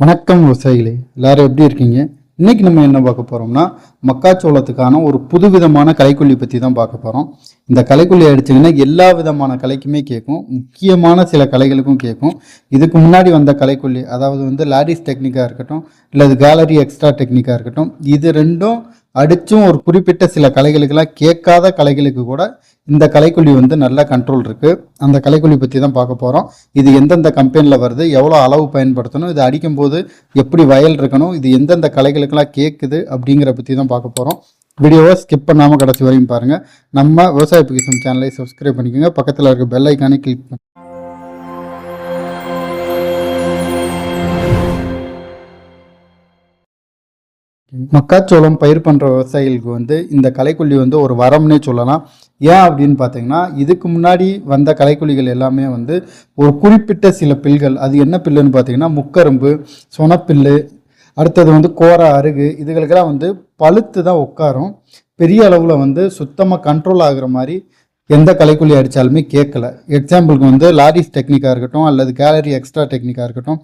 வணக்கம் விவசாயிகளே எல்லாரும் எப்படி இருக்கீங்க? இன்னைக்கு நம்ம என்ன பார்க்க போறோம்னா மக்காச்சோளத்துக்கான ஒரு புதுவிதமான கலைக்கொல்லி பற்றி தான் பார்க்க போகிறோம் இந்த கலைக்கொல்லி அடிச்சிங்கன்னா எல்லா விதமான கலைக்குமே கேட்கும். முக்கியமான சில கலைகளுக்கும் கேட்கும். இதுக்கு முன்னாடி வந்த கலைக்கொல்லி அதாவது வந்து லாரிஸ் டெக்னிக்காக இருக்கட்டும் இல்லை கேலரி எக்ஸ்ட்ரா டெக்னிக்காக இருக்கட்டும் இது ரெண்டும் அடிச்சும் ஒரு குறிப்பிட்ட சில கலைகளுக்கெல்லாம் கேட்காத கலைகளுக்கு கூட இந்த கலைக்குழி வந்து நல்ல கண்ட்ரோல் இருக்கு. அந்த கலைக்குழி பற்றி தான் பார்க்க போகிறோம் இது எந்தெந்த கம்பெனியில் வருது எவ்வளோ அளவு பயன்படுத்தணும் இது அடிக்கும்போது எப்படி வயல் இருக்கணும் இது எந்தெந்த கலைகளுக்கெல்லாம் கேட்குது அப்படிங்கிற பற்றி தான் பார்க்க போகிறோம் வீடியோவை ஸ்கிப் பண்ணாமல் கடைசி வரையும் பாருங்கள் நம்ம விவசாய பிகிசம் சேனலை சப்ஸ்கிரைப் பண்ணிக்கோங்க. பக்கத்தில் இருக்க பெல் ஐக்கானே கிளிக் பண்ணி மக்காச்சோளம் பயிர் பண்ணுற விவசாயிகளுக்கு வந்து இந்த கலைக்கொல்லி வந்து ஒரு வரம்னே சொல்லலாம். ஏன் அப்படின்னு பார்த்தீங்கன்னா இதுக்கு முன்னாடி வந்த கலைக்குழிகள் எல்லாமே வந்து ஒரு குறிப்பிட்ட சில பில்கள். அது என்ன பில்லுன்னு பார்த்தீங்கன்னா முக்கரும்பு சொனப்பில்லு அடுத்தது வந்து கோர அருகு இதுகளுக்கெல்லாம் வந்து பழுத்து தான் உட்காரும். பெரிய அளவில் வந்து சுத்தமாக கண்ட்ரோல் ஆகுற மாதிரி எந்த கலைக்குள்ளி அடித்தாலுமே கேட்கல. எக்ஸாம்பிளுக்கு வந்து லாரிஸ் டெக்னிக்காக இருக்கட்டும் அல்லது கேலரி எக்ஸ்ட்ரா டெக்னிக்காக இருக்கட்டும்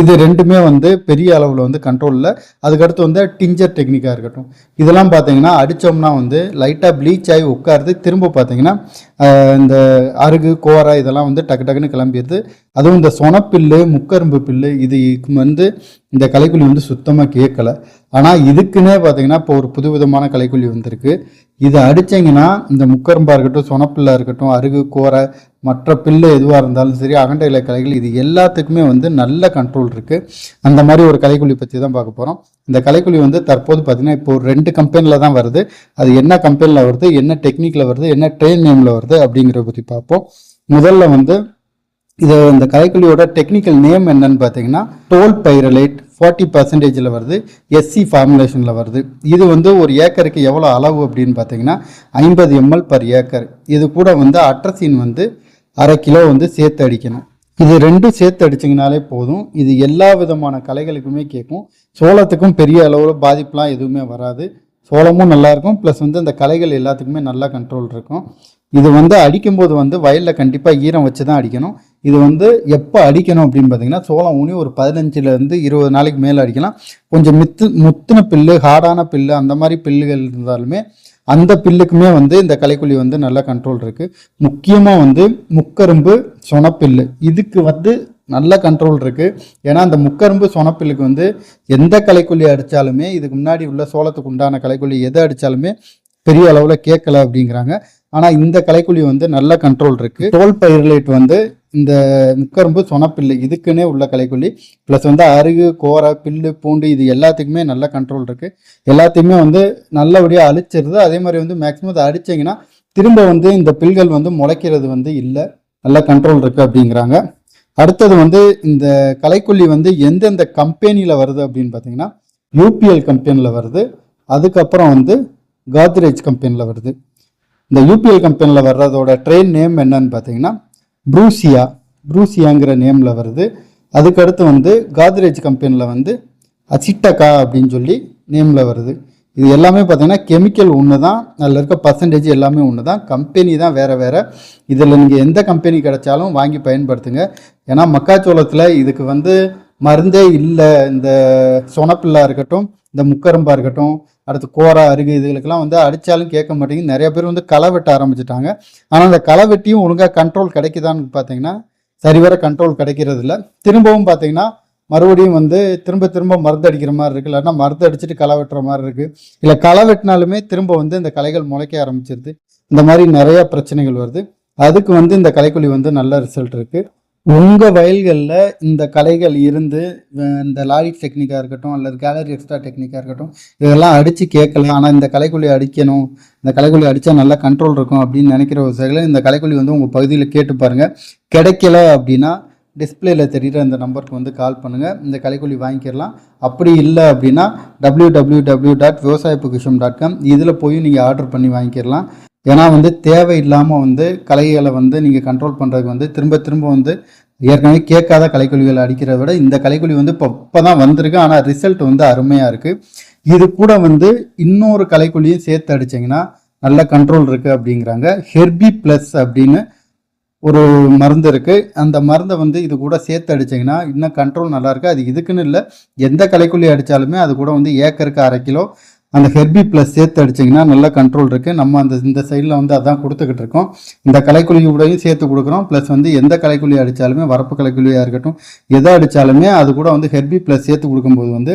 இது ரெண்டுமே வந்து பெரிய அளவில் வந்து கண்ட்ரோலில் அதுக்கடுத்து வந்து டிஞ்சர் டெக்னிக்காக இருக்கட்டும். இதெல்லாம் பார்த்தீங்கன்னா அடித்தோம்னா வந்து லைட்டாக ப்ளீச் ஆகி உட்காருது. திரும்ப பார்த்தீங்கன்னா இந்த அருகு கோரை இதெல்லாம் வந்து டக்கு டக்குன்னு கிளம்பிடுது. அதுவும் இந்த சொனப்பில்லு முக்கரும்பு பில்லு இது வந்து இந்த கலைக்குழி வந்து சுத்தமாக கேட்கல. ஆனால் இதுக்குன்னே பார்த்தீங்கன்னா இப்போ ஒரு புதுவிதமான கலைக்குழி வந்திருக்கு. இதை அடித்தீங்கன்னா இந்த முக்கரும்பாக இருக்கட்டும் சொனப்பில்லா இருக்கட்டும் அருகு கோரை மற்ற பில்லு எதுவாக இருந்தாலும் சரி அகண்ட இலை கலைகள் இது எல்லாத்துக்குமே வந்து நல்ல கண்ட்ரோல் இருக்குது அந்த மாதிரி ஒரு கலைக்குழி பற்றி தான் பார்க்க போகிறோம் இந்த கலைக்குள்ளி வந்து தற்போது பார்த்தீங்கன்னா இப்போ ஒரு ரெண்டு கம்பெனியில் தான் வருது. அது என்ன கம்பெனியில் வருது என்ன டெக்னிக்கில் வருது என்ன ட்ரெயின் நேமில் வருது அப்படிங்கிறத பற்றி பார்ப்போம். முதல்ல வந்து இது இந்த கலைக்கல்வியோட டெக்னிக்கல் நேம் என்னன்னு பார்த்தீங்கன்னா டோல் பைரலைட் ஃபார்ட்டி பர்சன்டேஜில் வருது எஸ்சி ஃபார்முலேஷனில் வருது. இது வந்து ஒரு ஏக்கருக்கு எவ்வளோ அளவு அப்படின்னு பார்த்தீங்கன்னா ஐம்பது எம்எல் பர் ஏக்கர். இது கூட வந்து அட்ரஸின் வந்து அரை கிலோ வந்து சேர்த்து அடிக்கணும். இது ரெண்டும் சேர்த்து அடிச்சிங்கனாலே போதும். இது எல்லா விதமான கலைகளுக்குமே கேட்கும். சோளத்துக்கும் பெரிய அளவில் பாதிப்புலாம் எதுவுமே வராது. சோளமும் நல்லாயிருக்கும். ப்ளஸ் வந்து இந்த கலைகள் எல்லாத்துக்குமே நல்லா கண்ட்ரோல் இருக்கும். இது வந்து அடிக்கும்போது வந்து வயலில் கண்டிப்பாக ஈரம் வச்சு தான் அடிக்கணும். இது வந்து எப்போ அடிக்கணும் அப்படின்னு பார்த்தீங்கன்னா சோளம் ஊனி ஒரு பதினஞ்சுலேருந்து இருபது நாளைக்கு மேலே அடிக்கலாம். கொஞ்சம் மித்து முத்தின பில்லு ஹார்டான பில்லு அந்த மாதிரி பில்லுகள் இருந்தாலுமே அந்த பில்லுக்குமே வந்து இந்த கலைக்குழி வந்து நல்லா கண்ட்ரோல் இருக்குது முக்கியமாக வந்து முக்கரும்பு சொனப்பில்லு. இதுக்கு வந்து நல்ல கண்ட்ரோல் இருக்குது ஏன்னா அந்த முக்கரும்பு சொனப்பிலுக்கு வந்து எந்த களைக்கொல்லி அடித்தாலுமே இதுக்கு முன்னாடி உள்ள சோளத்துக்கு உண்டான கலைக்குள்ளி எதை அடித்தாலுமே பெரிய அளவில் கேட்கல அப்படிங்கிறாங்க. ஆனால் இந்த கலைக்குழி வந்து நல்ல கண்ட்ரோல் இருக்குது டோல் பயிர்லேட் வந்து இந்த முக்கரும்பு சொனப்பில்லு இதுக்குன்னே உள்ள கலைக்குள்ளி ப்ளஸ் வந்து அருகு கோரை பில்லு பூண்டு இது எல்லாத்துக்குமே நல்ல கண்ட்ரோல் இருக்குது எல்லாத்தையுமே வந்து நல்லபடியாக அழிச்சிருது. அதே மாதிரி வந்து மேக்ஸிமம் அதை அடிச்சிங்கன்னா திரும்ப வந்து இந்த பில்கள் வந்து முளைக்கிறது வந்து இல்லை. நல்ல கண்ட்ரோல் இருக்குது அப்படிங்கிறாங்க. அடுத்தது வந்து இந்த கலைக்கொல்லி வந்து எந்தெந்த கம்பெனியில் வருது அப்படின்னு பார்த்தீங்கன்னா யூபிஎல் கம்பெனியில் வருது. அதுக்கப்புறம் வந்து காத்ரேஜ் கம்பெனியில் வருது. இந்த யூபிஎல் கம்பெனியில் வர்றதோட ட்ரெயின் நேம் என்னன்னு பார்த்தீங்கன்னா ப்ரூசியா ப்ரூசியாங்கிற நேமில் வருது. அதுக்கடுத்து வந்து காத்ரேஜ் கம்பெனியில் வந்து அசிட்டகா அப்படின்னு சொல்லி நேமில் வருது. இது எல்லாமே பார்த்தீங்கன்னா கெமிக்கல் ஒன்று தான் அதில் இருக்க பர்சன்டேஜ் எல்லாமே ஒன்று தான் கம்பெனி தான் வேறு வேறு. இதில் நீங்கள் எந்த கம்பெனி கிடைச்சாலும் வாங்கி பயன்படுத்துங்க. ஏன்னா மக்காச்சோளத்தில் இதுக்கு வந்து மருந்தே இல்லை. இந்த சொனப்பில்லா இருக்கட்டும் இந்த முக்கரம்பா இருக்கட்டும் அடுத்து கோரா அருகு இதுகளுக்கெல்லாம் வந்து அடித்தாலும் கேட்க மாட்டேங்குது. நிறைய பேர் வந்து களை வெட்ட ஆரம்பிச்சிட்டாங்க. ஆனால் அந்த களை வெட்டியும் ஒழுங்காக கண்ட்ரோல் கிடைக்குதான்னு பார்த்தீங்கன்னா சரிவர கண்ட்ரோல் கிடைக்கிறது இல்லை திரும்பவும் பார்த்தீங்கன்னா மறுபடியும் வந்து திரும்ப திரும்ப மருந்து அடிக்கிற மாதிரி இருக்குது இல்லைன்னா மருந்து அடிச்சுட்டு களை வெட்டுற மாதிரி இருக்குது இல்லை களை வெட்டினாலுமே திரும்ப வந்து இந்த கலைகள் முளைக்க ஆரம்பிச்சிருது. இந்த மாதிரி நிறைய பிரச்சனைகள் வருது. அதுக்கு வந்து இந்த கலைக்குழி வந்து நல்ல ரிசல்ட் இருக்குது உங்கள் வயல்களில் இந்த கலைகள் இருந்து இந்த லாரி டெக்னிக்காக இருக்கட்டும் அல்லது கேலரி எக்ஸ்ட்ரா டெக்னிக்காக இருக்கட்டும் இதெல்லாம் அடித்து கேட்கலாம். ஆனால் இந்த கலைக்குள்ளி அடிக்கணும். இந்த கலைக்குள்ளி அடித்தா நல்லா கண்ட்ரோல் இருக்கும் அப்படின்னு நினைக்கிற ஒரு சில இந்த கலைக்குழி வந்து உங்கள் பகுதியில் கேட்டு பாருங்கள் கிடைக்கல அப்படின்னா டிஸ்பிளேயில் தெரிகிற அந்த நம்பருக்கு வந்து கால் பண்ணுங்கள் இந்த கலைக்கொல்லி வாங்கிக்கிறலாம் அப்படி இல்லை அப்படின்னா டபிள்யூ டபிள்யூ டபிள்யூ டாட் விவசாய பொக்கிஷம் டாட் காம் இதில் போய் நீங்கள் ஆர்டர் பண்ணி வாங்கிக்கிறலாம் ஏன்னா வந்து தேவையில்லாமல் வந்து கலைகளை வந்து நீங்கள் கண்ட்ரோல் பண்ணுறதுக்கு வந்து திரும்ப திரும்ப வந்து ஏற்கனவே கேட்காத கலைக்கொல்லிகளை அடிக்கிறத விட இந்த கலைக்கொல்லி வந்து இப்போ இப்போ தான் வந்திருக்கு. ஆனால் ரிசல்ட் வந்து அருமையாக இருக்குது இது கூட வந்து இன்னொரு கலைக்கொல்லியும் சேர்த்து அடிச்சிங்கன்னா நல்ல கண்ட்ரோல் இருக்குது அப்படிங்கிறாங்க. ஹெர்பி ப்ளஸ் அப்படின்னு ஒரு மருந்து இருக்குது அந்த மருந்தை வந்து இது கூட சேர்த்து அடிச்சிங்கன்னா இன்னும் கண்ட்ரோல் நல்லாயிருக்கு அது இதுக்குன்னு இல்லை. எந்த கலைக்குள்ளி அடித்தாலுமே அது கூட வந்து ஏக்கருக்கு அரை கிலோ அந்த ஹெர்பி ப்ளஸ் சேர்த்து அடிச்சிங்கன்னா நல்ல கண்ட்ரோல் இருக்குது நம்ம அந்த இந்த சைடில் வந்து அதான் கொடுத்துக்கிட்டு இருக்கோம். இந்த கலைக்குழியோடையும் சேர்த்து கொடுக்குறோம். ப்ளஸ் வந்து எந்த கலைக்குழி அடித்தாலுமே வரப்பு கலைக்குழியாக இருக்கட்டும் எதை அடித்தாலுமே அது கூட வந்து ஹெர்பி ப்ளஸ் சேர்த்து கொடுக்கும்போது வந்து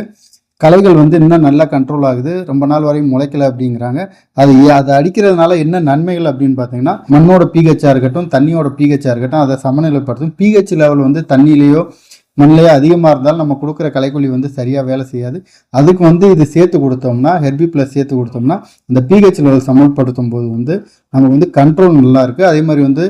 களைகள் வந்து இன்னும் நல்லா கண்ட்ரோல் ஆகுது. ரொம்ப நாள் வரையும் முளைக்கல அப்படிங்கிறாங்க. அது அதை அடிக்கிறதுனால என்ன நன்மைகள் அப்படின்னு பார்த்தீங்கன்னா மண்ணோட பிஹெச்சாக இருக்கட்டும் தண்ணியோட பிஹெச்சாக இருக்கட்டும் அதை சமநிலைப்படுத்தும். பிஹெச் லெவல் வந்து தண்ணியிலேயோ மண்ணிலேயோ அதிகமாக இருந்தாலும் நம்ம கொடுக்குற கலைக்கொல்லி வந்து சரியாக வேலை செய்யாது. அதுக்கு வந்து இது சேர்த்து கொடுத்தோம்னா ஹெர்பி ப்ளஸ் சேர்த்து கொடுத்தோம்னா இந்த பிஹெச் லெவல் சமன்படுத்தும் போது வந்து நமக்கு வந்து கண்ட்ரோல் நல்லா இருக்குது அதே மாதிரி வந்து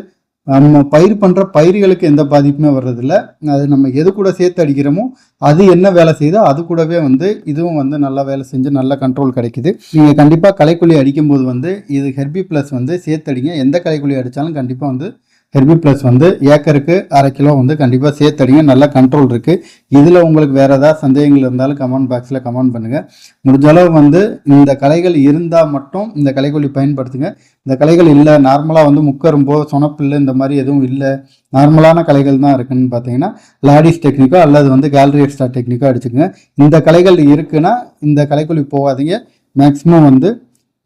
நம்ம பயிர் பண்ணுற பயிர்களுக்கு எந்த பாதிப்புமே வர்றதில்ல. அது நம்ம எது கூட சேர்த்து அடிக்கிறோமோ அது என்ன வேலை செய்யுதோ அது கூடவே வந்து இதுவும் வந்து நல்லா வேலை செஞ்சு நல்ல கண்ட்ரோல் கிடைக்குது. நீங்கள் கண்டிப்பாக களைக்கொல்லி அடிக்கும்போது வந்து இது ஹெர்பி ப்ளஸ் வந்து சேர்த்து அடிங்க. எந்த களைக்கொல்லி அடித்தாலும் கண்டிப்பாக வந்து ஹெர்பி ப்ளஸ் வந்து ஏக்கருக்கு அரை கிலோ வந்து கண்டிப்பாக சேர்த்து அடிங்க நல்ல கண்ட்ரோல் இருக்குது இதில் உங்களுக்கு வேறு ஏதாவது சந்தேகங்கள் இருந்தாலும் கமெண்ட் பாக்ஸில் கமெண்ட் பண்ணுங்கள் முடிஞ்சளவு வந்து இந்த கலைகள் இருந்தால் மட்டும் இந்த கலைக்கொல்லி பயன்படுத்துங்க. இந்த கலைகள் இல்லை நார்மலாக வந்து முக்கரும்போ சொனப்பில்லு இந்த மாதிரி எதுவும் இல்லை. நார்மலான கலைகள் தான் இருக்குதுன்னு பார்த்தீங்கன்னா லாடிஸ் டெக்னிக்கோ அல்லது வந்து கேலரி எக்ஸ்ட்ரா டெக்னிக்கோ அடிச்சுக்கோங்க. இந்த கலைகள் இருக்குன்னா இந்த கலைக்கொல்லி போகாதீங்க. மேக்ஸிமம் வந்து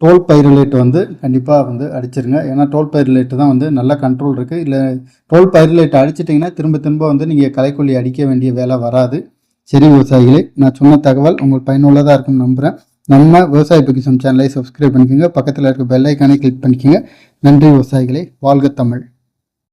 டோல் பைரலேட் வந்து கண்டிப்பாக வந்து அடிச்சிருங்க. ஏன்னா டோல் பைரலேட் தான் வந்து நல்ல கண்ட்ரோல் இருக்குது இல்லை டோல் பைரலேட் அடிச்சிட்டிங்கன்னா திரும்ப திரும்ப வந்து நீங்கள் கலைக்கொல்லி அடிக்க வேண்டிய வேலை வராது. சரி விவசாயிகளே நான் சொன்ன தகவல் உங்களுக்கு பயனுள்ளதாக இருக்கும்னு நம்புகிறேன் நம்ம விவசாய பக்கிசம் சேனலை சப்ஸ்கிரைப் பண்ணிக்கோங்க. பக்கத்தில் இருக்க பெல் ஐக்கானை கிளிக் பண்ணிக்கோங்க. நன்றி விவசாயிகளே. வாழ்க தமிழ்.